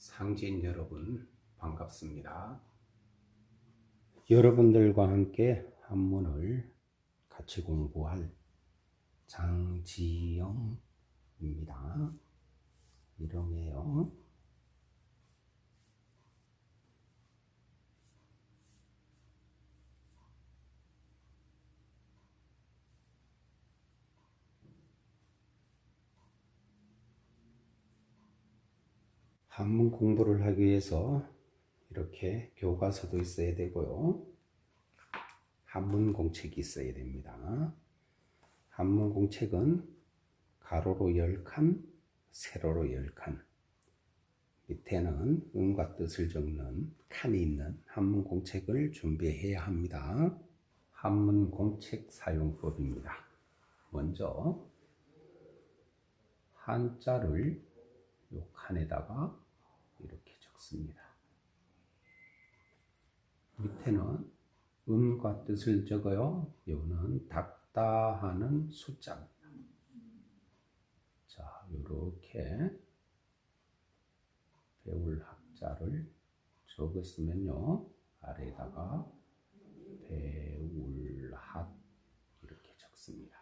상진 여러분 반갑습니다. 여러분들과 함께 한문을 같이 공부할 장지영입니다. 이름이에요. 한문 공부를 하기 위해서 이렇게 교과서도 있어야 되고요. 한문 공책이 있어야 됩니다. 한문 공책은 가로로 10칸, 세로로 10칸. 밑에는 음과 뜻을 적는 칸이 있는 한문 공책을 준비해야 합니다. 한문 공책 사용법입니다. 먼저 한자를 요 칸에다가 이렇게 적습니다. 밑에는 음과 뜻을 적어요. 요는 닦다 하는 숫자입니다. 자, 요렇게 배울 학자를 적었으면요. 아래에다가 배울 학 이렇게 적습니다.